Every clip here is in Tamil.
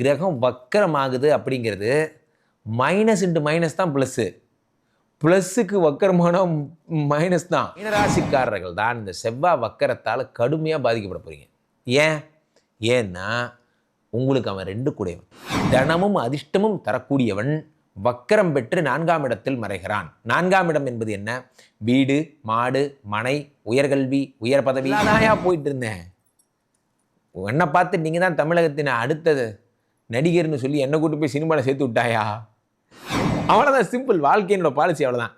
கிரகம் வக்கரமாகுது அப்படிங்கிறது மைனஸ் இன்ட்டு மைனஸ் தான் ப்ளஸ்ஸு ப்ளஸ்ஸுக்கு வக்கரமான மைனஸ் தான். மீனராசிக்காரர்கள் தான் இந்த செவ்வாய் வக்கரத்தால் கடுமையாக பாதிக்கப்பட போகிறீங்க ஏன்? ஏன்னா உங்களுக்கு அவன் ரெண்டு கூடையவன். தனமும் அதிர்ஷ்டமும் தரக்கூடியவன் வக்கரம் பெற்று நான்காம் இடத்தில் மறைகிறான். நான்காம் இடம் என்பது என்ன? வீடு மாடு மனை உயர்கல்வி உயர் பதவி. நாயா போயிட்டு இருந்தேன்? என்னை பார்த்து நீங்கள் தான் தமிழகத்தின் அடுத்தது. நடிகர்னு சொல்லி என்னை கூட்டு போய் சினிமாவில் சேர்த்து விட்டாயா? அவ்வளோதான் சிம்பிள் வாழ்க்கையினோட பாலிசி அவ்வளோதான்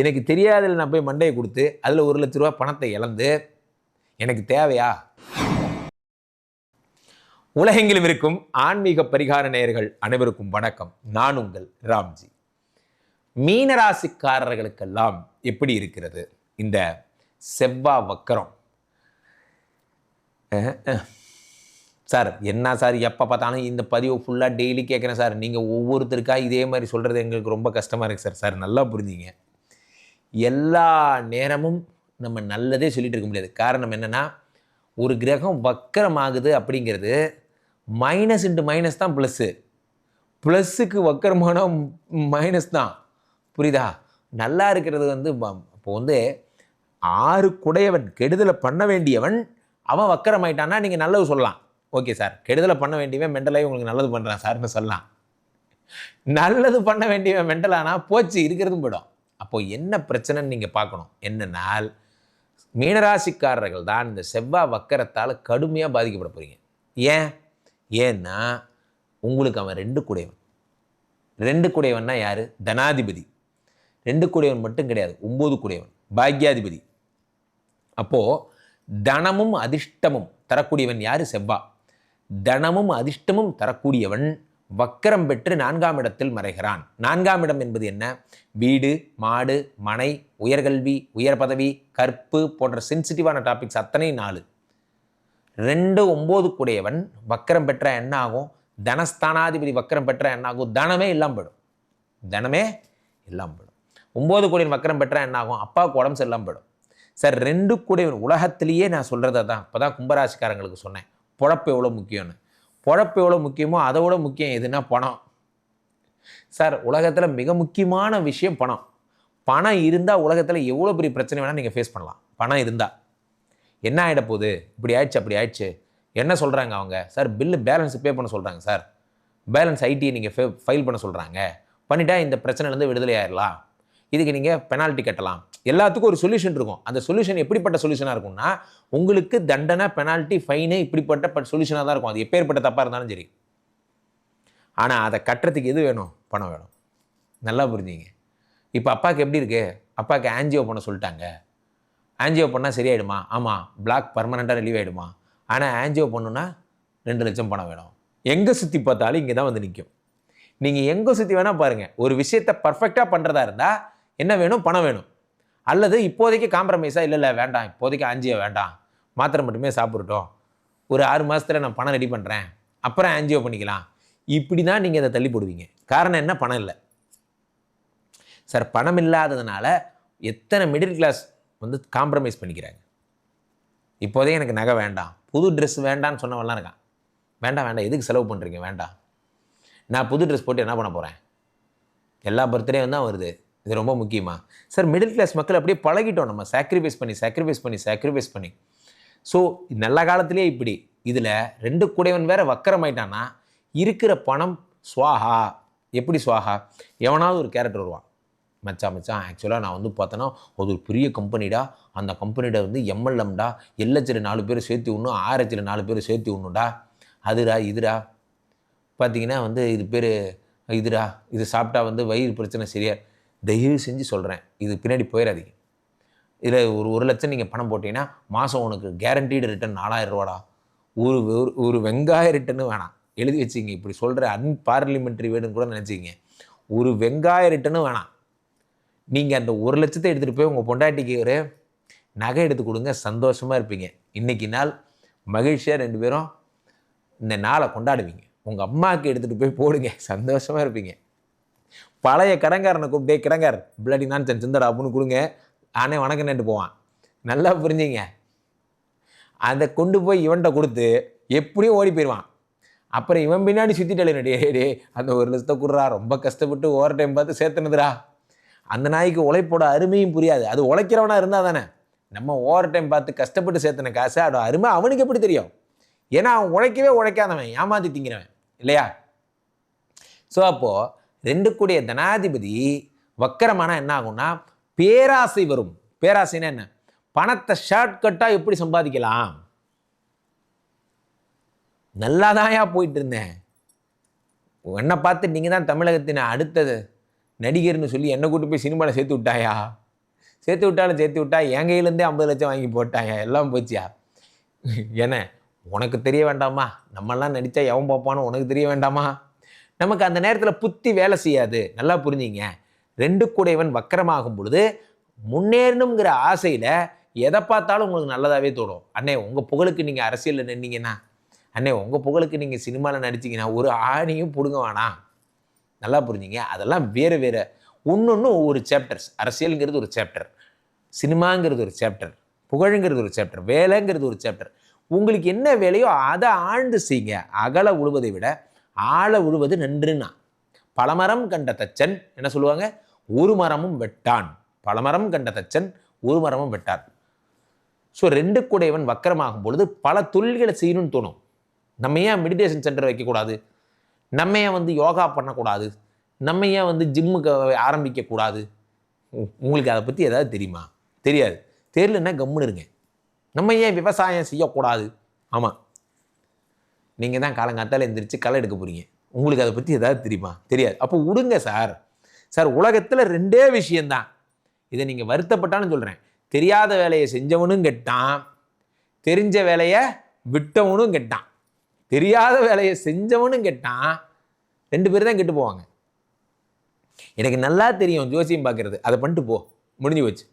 எனக்கு தெரியாததில் நான் போய் மண்டையை கொடுத்து அதில் ஒரு லட்ச ரூபா பணத்தை இழந்து எனக்கு தேவையா? உலகெங்கிலும் இருக்கும் ஆன்மீக பரிகார நேயர்கள் அனைவருக்கும் வணக்கம். நான் உங்கள் ராம்ஜி. மீனராசிக்காரர்களுக்கெல்லாம் எப்படி இருக்கிறது? இந்த செவ்வா வக்கரம். சார் என்ன சார் எப்போ பார்த்தாலும் இந்த பதிவை ஃபுல்லாக டெய்லி கேட்குறேன் சார். நீங்கள் ஒவ்வொருத்தருக்காக இதே மாதிரி சொல்கிறது எங்களுக்கு ரொம்ப கஷ்டமாக இருக்குது சார். சார் நல்லா புரிஞ்சிங்க. எல்லா நேரமும் நம்ம நல்லதே சொல்லிட்டு இருக்க முடியாது. காரணம் என்னென்னா ஒரு கிரகம் வக்கரமாகுது அப்படிங்கிறது மைனஸ் இன்ட்டு மைனஸ் தான் ப்ளஸ்ஸு ப்ளஸ்ஸுக்கு வக்கரமான மைனஸ் தான். புரியுதா? நல்லா இருக்கிறது வந்து இப்போ வந்து ஆறு குடையவன் கெடுதலை பண்ண வேண்டியவன் அவன் வக்கரமாயிட்டான்னா நீங்கள் நல்லது சொல்லலாம். Okay sir. கெடுதலை பண்ண வேண்டியவன் மெண்டலாகி உங்களுக்கு நல்லது பண்ணுறான் சார்னு சொல்லலாம். நல்லது பண்ண வேண்டியவன் மெண்டலானா போச்சு இருக்கிறதும் போயிடும். அப்போது என்ன பிரச்சனைன்னு நீங்கள் பார்க்கணும். என்னன்னால் மீனராசிக்காரர்கள் தான் இந்த செவ்வாய் வக்கரத்தால் கடுமையாக பாதிக்கப்பட போகிறீங்க ஏன்? ஏன்னா உங்களுக்கு அவன் ரெண்டு குடையவன். ரெண்டு குடையவன்னா யார்? தனாதிபதி. ரெண்டு குடையவன் மட்டும் கிடையாது ஒம்பது குடையவன். பாக்யாதிபதி. அப்போது தனமும் அதிர்ஷ்டமும் தரக்கூடியவன் யார்? செவ்வா. தனமும் அதிர்ஷ்டமும் தரக்கூடியவன் வக்கரம் பெற்று நான்காம் இடத்தில் மறைகிறான். நான்காம் இடம் என்பது என்ன? வீடு மாடு மனை உயர்கல்வி உயர் பதவி கற்பு போன்ற சென்சிட்டிவான டாபிக்ஸ் அத்தனை நாலு. ரெண்டு ஒம்பது கூடையவன் வக்கரம் பெற்ற என்ன ஆகும்? தனஸ்தானாதிபதி வக்கரம் பெற்ற என்ன ஆகும்? தனமே இல்லாமல் போயிடும். தனமே இல்லாமல் போயிடும். ஒம்பது கோடியின் வக்கரம் பெற்ற என்ன ஆகும்? அப்பாவுக்கு உடம்பு சரியில்லாமல் போயிடும். சார் ரெண்டு கூடையவன் உலகத்திலேயே நான் சொல்கிறது தான் இப்போ தான் கும்பராசிக்காரங்களுக்கு சொன்னேன். பொழப்பு எவ்வளோ முக்கியம்னு? பொழப்பு எவ்வளோ முக்கியமோ அதை விட முக்கியம் எதுனா பணம். சார் உலகத்தில் மிக முக்கியமான விஷயம் பணம். பணம் இருந்தால் உலகத்தில் எவ்வளோ பெரிய பிரச்சனை வேணால் நீங்கள் ஃபேஸ் பண்ணலாம். பணம் இருந்தால் என்ன ஆகிட போகுது? இப்படி ஆயிடுச்சு அப்படி ஆயிடுச்சு. என்ன சொல்கிறாங்க அவங்க? சார் பில்லு பேலன்ஸ் பே பண்ண சொல்கிறாங்க சார். பேலன்ஸ் ஐடியை நீங்கள் ஃபே ஃபைல் பண்ண சொல்கிறாங்க பண்ணிட்டா இந்த பிரச்சனைலேருந்து விடுதலை ஆயிடலாம் இதுக்கு நீங்கள் பெனால்ட்டி கட்டலாம். எல்லாத்துக்கும் ஒரு சொல்யூஷன் இருக்கும். அந்த சொல்யூஷன் எப்படிப்பட்ட சொல்யூஷனாக இருக்கும்னா உங்களுக்கு தண்டனை பெனால்ட்டி ஃபைனு இப்படிப்பட்ட சொல்யூஷனாக தான் இருக்கும். அது எப்பேற்பட்ட தப்பாக இருந்தாலும் சரி. ஆனால் அதை கட்டுறதுக்கு எது வேணும்? பணம் வேணும். நல்லா புரிஞ்சுங்க. இப்போ அப்பாவுக்கு எப்படி இருக்கு? அப்பாவுக்கு ஆன்ஜியோ பண்ண சொல்லிட்டாங்க. ஆன்ஜியோ பண்ணால் சரியாயிடுமா? ஆமாம் பிளாக் பர்மனெண்ட்டாக ரிலீவ் ஆகிடுமா ஆனால் ஆன்ஜியோ பண்ணுன்னா ரெண்டு லட்சம் பணம் வேணும். எங்கே சுற்றி பார்த்தாலும் இங்கே தான் வந்து நிற்கும் நீங்கள் எங்கே சுற்றி வேணால் பாருங்கள் ஒரு விஷயத்தை பர்ஃபெக்டாக பண்ணுறதா இருந்தால் என்ன வேணும்? பணம் வேணும். அல்லது இப்போதைக்கு காம்ப்ரமைஸாக இல்லை இல்லை வேண்டாம். இப்போதைக்கு ஆன்ஜியோ வேண்டாம். மாத்திரை மட்டுமே சாப்பிடட்டும் ஒரு ஆறு மாதத்தில் நான் பணம் ரெடி பண்ணுறேன் அப்புறம் ஆஞ்சியோ பண்ணிக்கலாம். இப்படி தான் நீங்கள் அதை தள்ளி போடுவீங்க. காரணம் என்ன? பணம் இல்லை. சார் பணம் இல்லாததுனால எத்தனை மிடில் கிளாஸ் வந்து காம்ப்ரமைஸ் பண்ணிக்கிறாங்க? இப்போதே எனக்கு நகை வேண்டாம். புது ட்ரெஸ் வேண்டாம்னு சொன்னவெல்லாம் இருக்கான். வேண்டாம் வேண்டாம். எதுக்கு செலவு பண்ணுறீங்க வேண்டாம். நான் புது ட்ரெஸ் போட்டு என்ன பண்ண போகிறேன் எல்லா பர்த்டே தான் வருது. இது ரொம்ப முக்கியமாக சார் மிடில் கிளாஸ் மக்கள் அப்படியே பழகிட்டோம் நம்ம. சாக்ரிஃபைஸ் பண்ணி சாக்ரிஃபைஸ் பண்ணி சாக்ரிஃபைஸ் பண்ணி. ஸோ நல்ல காலத்திலே இப்படி. இதில் ரெண்டு கூடையவன் வேற வக்கரமாயிட்டான்னா இருக்கிற பணம் சுவாகா எப்படி சுவாஹா? எவனாவது ஒரு கேரக்டர் வருவான். மச்சான் மச்சான் ஆக்சுவலாக நான் வந்து பார்த்தேன்னா அது ஒரு பெரிய கம்பெனிடா அந்த கம்பெனியோட வந்து எம்எல்எம்டா எல்ஹெச்சில் நாலு பேர் சேர்த்து விடணும் ஆர்ஹெச்சில் நாலு பேர் சேர்த்து விடணும்டா அதுடா இதுடா. பார்த்தீங்கன்னா வந்து இது பேர் இதுடா. இது சாப்பிட்டா வந்து வயிறு பிரச்சனை சரியா தயவு செஞ்சு சொல்கிறேன் இது பின்னாடி போயிடாதீங்க இதில் ஒரு ஒரு லட்சம் நீங்கள் பணம் போட்டிங்கன்னா மாதம் உனக்கு கேரண்டீடு ரிட்டர்ன் நாலாயிரம் ரூபாடா. ஒரு ஒரு- ஒரு வெங்காய ரிட்டர்னு வேணாம். எழுதி வச்சுங்க. இப்படி சொல்கிற அன்பார்லிமெண்ட்ரி வேணும்னு கூட நினச்சிங்க ஒரு வெங்காய ரிட்டர்னு வேணாம். நீங்கள் அந்த ஒரு லட்சத்தை எடுத்துகிட்டு போய் உங்கள் பொண்டாட்டிக்கு ஒரு நகை எடுத்து கொடுங்க. சந்தோஷமாக இருப்பீங்க. இன்னைக்கு நாள் மகிழ்ச்சியாக ரெண்டு பேரும் இந்த நாளை கொண்டாடுவீங்க. உங்கள் அம்மாவுக்கு எடுத்துகிட்டு போய் போடுங்க. சந்தோஷமாக இருப்பீங்க. பழைய கடங்காரனை கூப்பிட்டே கிடங்கார் பிளடி நான் சிந்தடா அப்படின்னு கொடுங்க. ஆனே வணக்கம் நேட்டு போவான். நல்லா புரிஞ்சுங்க. அதை கொண்டு போய் இவன்கிட்ட கொடுத்து எப்படியும் ஓடி போயிடுவான் அப்புறம் இவன் பின்னாடி சுற்றிட்டாலே டே டே அந்த ஒரு லட்சத்தை கொடுறா ரொம்ப கஷ்டப்பட்டு ஓவர் டைம் பார்த்து சேர்த்துனதுடா. அந்த நாய்க்கு உழைப்போட அருமையும் புரியாது. அது உழைக்கிறவனா இருந்தால் தானே. நம்ம ஓவர் டைம் பார்த்து கஷ்டப்பட்டு சேர்த்துன காசு அதோட அருமை அவனுக்கு எப்படி தெரியும்? ஏன்னா அவன் உழைக்கவே உழைக்காதவன் ஏமாத்தி திங்கிறவன் இல்லையா? ஸோ அப்போது ரெண்டு கூடிய தனாதிபதி வக்கரமான என்ன ஆகும்னா பேராசை வரும். பேராசைன்னா என்ன? பணத்தை ஷார்ட்கட்டாக எப்படி சம்பாதிக்கலாம்? நல்லாதாயா போயிட்டு இருந்தேன் என்னை பார்த்து நீங்கள் தான் தமிழகத்தின் அடுத்தது நடிகர்னு சொல்லி என்னை கூட்டு போய் சினிமாவில் சேர்த்து விட்டாயா? சேர்த்து விட்டாலும் சேர்த்து விட்டா என் கையிலேருந்தே ஐம்பது லட்சம் வாங்கி போட்டாயா? எல்லாம் போச்சியா? என்ன உனக்கு தெரிய வேண்டாமா? நம்மெல்லாம் நடித்தா எவன் பார்ப்பானோ? உனக்கு தெரிய வேண்டாமா? நமக்கு அந்த நேரத்தில் புத்தி வேலை செய்யாது. நல்லா புரிஞ்சுங்க. ரெண்டு கூடையவன் வக்கரமாகும் பொழுது முன்னேறணுங்கிற ஆசையில் எதை பார்த்தாலும் உங்களுக்கு நல்லதாகவே தோணும் அண்ணே உங்கள் புகழுக்கு நீங்கள் அரசியலில் நின்னீங்கன்னா அண்ணே உங்கள் புகழுக்கு நீங்கள் சினிமாவில் நடிச்சிங்கன்னா ஒரு ஆணியும் பிடுங்க வேணாம். நல்லா புரிஞ்சுங்க. அதெல்லாம் வேறு வேறு. ஒன்று ஒவ்வொரு சாப்டர்ஸ் அரசியலுங்கிறது ஒரு சாப்டர் சினிமாங்கிறது ஒரு சாப்டர் புகழுங்கிறது ஒரு சாப்டர் வேலைங்கிறது ஒரு சாப்டர் உங்களுக்கு என்ன வேலையோ அதை ஆழ்ந்து செய்யுங்க. அகல உழுவதை விட ஆழ உழுவது நன்றுன்னா பலமரம் கண்ட தச்சன் என்ன சொல்லுவாங்க? ஒரு மரமும் வெட்டான். பலமரம் கண்ட தச்சன் ஒரு மரமும் வெட்டான். ஸோ ரெண்டு கூடையவன் வக்கரமாகும் பொழுது பல தொழில்களை செய்யணும்னு தோணும். நம்ம ஏன் மெடிடேஷன் சென்டர் வைக்கக்கூடாது? நம்ம ஏன் வந்து யோகா பண்ணக்கூடாது? நம்ம ஏன் வந்து ஜிம்முக்கு ஆரம்பிக்கக்கூடாது உ- உங்களுக்கு அதை பற்றி ஏதாவது தெரியுமா? தெரியாது. தெரியலன்னா கம்முன்னு இருங்க. நம்ம ஏன் விவசாயம் செய்யக்கூடாது? ஆமாம் நீங்கள் தான் காலங்காத்தால் எந்திரிச்சு களை எடுக்க போகிறீங்க உங்களுக்கு அதை பற்றி ஏதாவது தெரியுமா? தெரியாது. அப்போ விடுங்க சார். சார் உலகத்தில் ரெண்டே விஷயந்தான் இதை நீங்கள் வருத்தப்பட்டாலும் சொல்கிறேன் தெரியாத வேலையை செஞ்சவனும் கெட்டான். தெரிஞ்ச வேலையை விட்டவனும் கெட்டான். தெரியாத வேலையை செஞ்சவனும் கெட்டான். ரெண்டு பேர் தான் கெட்டு போவாங்க. எனக்கு நல்லா தெரியும் ஜோசியம் பார்க்குறது. அதை பண்ணிட்டு போ. முடிஞ்சு போச்சு.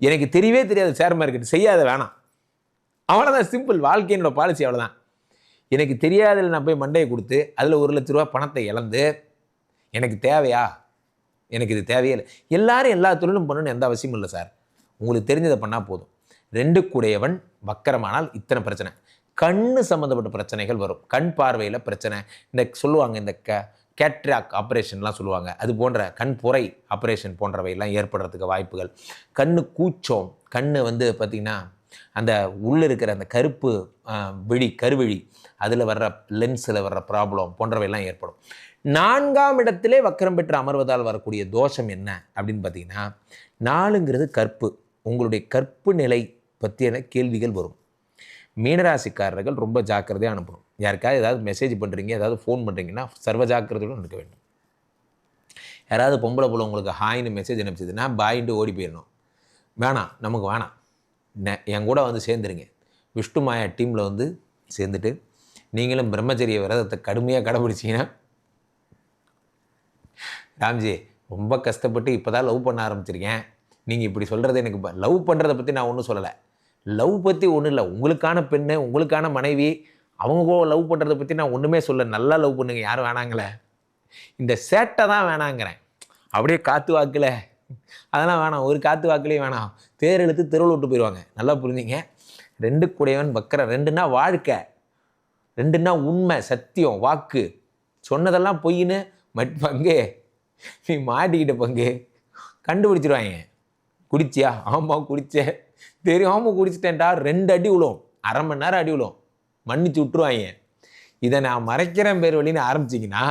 எனக்கு தெரியவே தெரியாது ஷேர் மார்க்கெட் செய்யாத வேணாம். அவ்வளோதான் சிம்பிள் வாழ்க்கையினோட பாலிசி அவ்வளோதான் எனக்கு தெரியாததில் நான் போய் மண்டையை கொடுத்து அதில் ஒரு லட்ச ரூபா பணத்தை இழந்து எனக்கு தேவையா? எனக்கு இது தேவையே இல்லை. எல்லாரும் எல்லா தொழிலும் பண்ணணும்னு எந்த அவசியமும் இல்லை சார். உங்களுக்கு தெரிஞ்சதை பண்ணால் போதும். ரெண்டு கூடையவன் வக்கரமானால் இத்தனை பிரச்சனை. கண்ணு சம்மந்தப்பட்ட பிரச்சனைகள் வரும். கண் பார்வையில் பிரச்சனை. இந்த சொல்லுவாங்க இந்த க கேட்ராக் ஆப்ரேஷன்லாம் சொல்லுவாங்க. அது போன்ற கண் புரை ஆப்ரேஷன் போன்றவையெல்லாம் ஏற்படுறதுக்கு வாய்ப்புகள். கண்ணு கூச்சம். கண்ணு வந்து பார்த்திங்கன்னா அந்த உள்ளே இருக்கிற அந்த கருப்பு விழி கருவிழி அதில் வர்ற லென்ஸில் வர்ற ப்ராப்ளம் போன்றவையெல்லாம் ஏற்படும். நான்காம் இடத்திலே வக்கரம் பெற்று அமர்வதால் வரக்கூடிய தோஷம் என்ன அப்படின்னு பார்த்தீங்கன்னா நாலுங்கிறது கற்பு. உங்களுடைய கற்பு நிலை பற்றியான கேள்விகள் வரும். மீனராசிக்காரர்கள் ரொம்ப ஜாக்கிரதையாக அனுப்பணும். யாருக்காவது ஏதாவது மெசேஜ் பண்ணுறீங்க ஏதாவது ஃபோன் பண்ணுறீங்கன்னா சர்வ ஜாக்கிரதையுடன் இருக்க வேண்டும். யாராவது பொம்பளை புள்ள உங்களுக்கு ஹாய்னு மெசேஜ் அனுப்பிச்சதுன்னா பாயின்ட்டு ஓடி போயிடணும். வேணாம் நமக்கு வேணாம். என் கூட வந்து சேர்ந்துருங்க. விஷ்ணு மாயா டீமில் வந்து சேர்ந்துட்டு நீங்களும் பிரம்மச்சரிய விரதத்தை கடுமையாக கடைபிடிச்சிங்கன்னா ராம்ஜி ரொம்ப கஷ்டப்பட்டு இப்போ தான் லவ் பண்ண ஆரம்பிச்சிருக்கேன். நீங்கள் இப்படி சொல்கிறது எனக்கு லவ் பண்ணுறதை பற்றி நான் ஒன்றும் சொல்லலை. லவ் பற்றி ஒன்றும் இல்லை. உங்களுக்கான பெண்ணு உங்களுக்கான மனைவி அவங்க லவ் பண்ணுறதை பற்றி நான் ஒன்றுமே சொல்ல நல்லா லவ் பண்ணுங்க. யாரும் வேணாங்களே இந்த சேட்டை தான் வேணாங்கிறேன். அப்படியே காற்று வாக்கில். அதெல்லாம் வேணாம். ஒரு காற்று வாக்குலேயும் வேணாம். பேர் எழுத்து தெருவில் விட்டு போயிடுவாங்க நல்லா புரிஞ்சுங்க. ரெண்டு கூடையவன் வக்கர ரெண்டுன்னா வாழ்க்கை ரெண்டுன்னா உண்மை சத்தியம் வாக்கு. சொன்னதெல்லாம் பொய்ன்னு மட் பங்கு. நீ மாட்டிக்கிட்ட பங்கு. கண்டுபிடிச்சிருவாங்க. குடிச்சியா? ஆமாம் குடித்தேன் தெரியாமல் குடிச்சிட்டேன்டா. ரெண்டு அடி விழும். அரை மணி நேரம் அடி விழும். மன்னிச்சு விட்டுருவாங்க. இதை நான் மறைக்கிறேன் பேர் வழின்னு ஆரம்பிச்சிங்கன்னா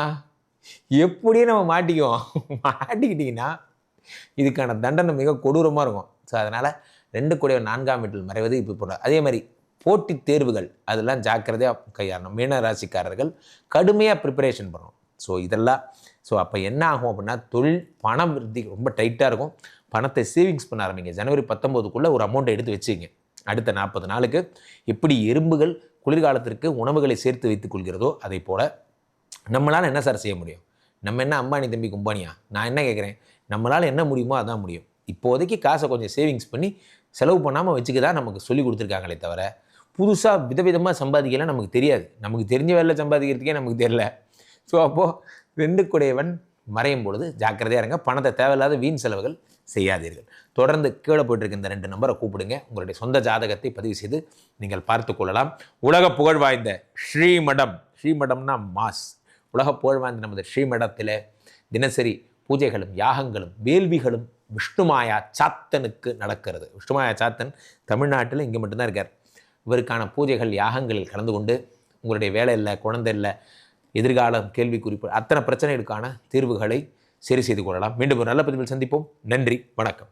எப்படியும் நம்ம மாட்டிக்குவோம். மாட்டிக்கிட்டிங்கன்னா இதுக்கான தண்டனை மிக கொடூரமாக இருக்கும். ஸோ அதனால் ரெண்டு கூடிய நான்காம் வீட்டில் மறைவது இப்போ போடுற. அதே மாதிரி போட்டித் தேர்வுகள் அதெல்லாம் ஜாக்கிரதையாக கையாளணும். மீன ராசிக்காரர்கள் கடுமையாக ப்ரிப்பரேஷன் பண்ணணும். ஸோ இதெல்லாம் ஸோ அப்போ என்ன ஆகும் அப்படின்னா தொழில் பணம் விருத்தி ரொம்ப டைட்டாக இருக்கும். பணத்தை சேவிங்ஸ் பண்ண ஆரம்பிங்க. ஜனவரி பத்தொம்போதுக்குள்ளே ஒரு அமௌண்ட்டை எடுத்து வச்சுங்க. அடுத்த நாற்பது நாளுக்கு எப்படி எறும்புகள் குளிர்காலத்திற்கு உணவுகளை சேர்த்து வைத்துக் கொள்கிறதோ அதை போல் நம்மளால் என்ன சார் செய்ய முடியும்? நம்ம என்ன அம்பானி தம்பி கும்பானியா? நான் என்ன கேட்குறேன் நம்மளால் என்ன முடியுமோ அதான் முடியும். இப்போதைக்கு காசை கொஞ்சம் சேவிங்ஸ் பண்ணி செலவு பண்ணாமல் வச்சுக்க தான் நமக்கு சொல்லி கொடுத்துருக்காங்களே தவிர புதுசாக விதவிதமாக சம்பாதிக்கலாம் நமக்கு தெரியாது. நமக்கு தெரிஞ்ச வேலை சம்பாதிக்கிறதுக்கே நமக்கு தெரியல. ஸோ அப்போது ரெண்டு குடையவன் மறையும் பொழுது ஜாக்கிரதையாக இருங்க. பணத்தை தேவையில்லாத வீண் செலவுகள் செய்யாதீர்கள். தொடர்ந்து கீழே போயிட்டிருக்க இந்த ரெண்டு நம்பரை கூப்பிடுங்க. உங்களுடைய சொந்த ஜாதகத்தை பதிவு செய்து நீங்கள் பார்த்து கொள்ளலாம். உலக புகழ் வாய்ந்த ஸ்ரீமடம். ஸ்ரீமடம்னா மாஸ். உலக புகழ்வாய்ந்த நமது ஸ்ரீமடத்தில் தினசரி பூஜைகளும் யாகங்களும் வேள்விகளும் விஷ்ணுமாயா சாத்தனுக்கு நடக்கிறது. விஷ்ணுமாயா சாத்தன் தமிழ்நாட்டில் இங்கே மட்டும்தான் இருக்கார். இவருக்கான பூஜைகள் யாகங்களில் கலந்து கொண்டு உங்களுடைய வேலை இல்லை குழந்தை இல்லை எதிர்காலம் கேள்வி குறிப்பு அத்தனை பிரச்சனைகளுக்கான தீர்வுகளை சரி செய்து கொள்ளலாம். மீண்டும் ஒரு நல்ல பதிவில் சந்திப்போம். நன்றி வணக்கம்.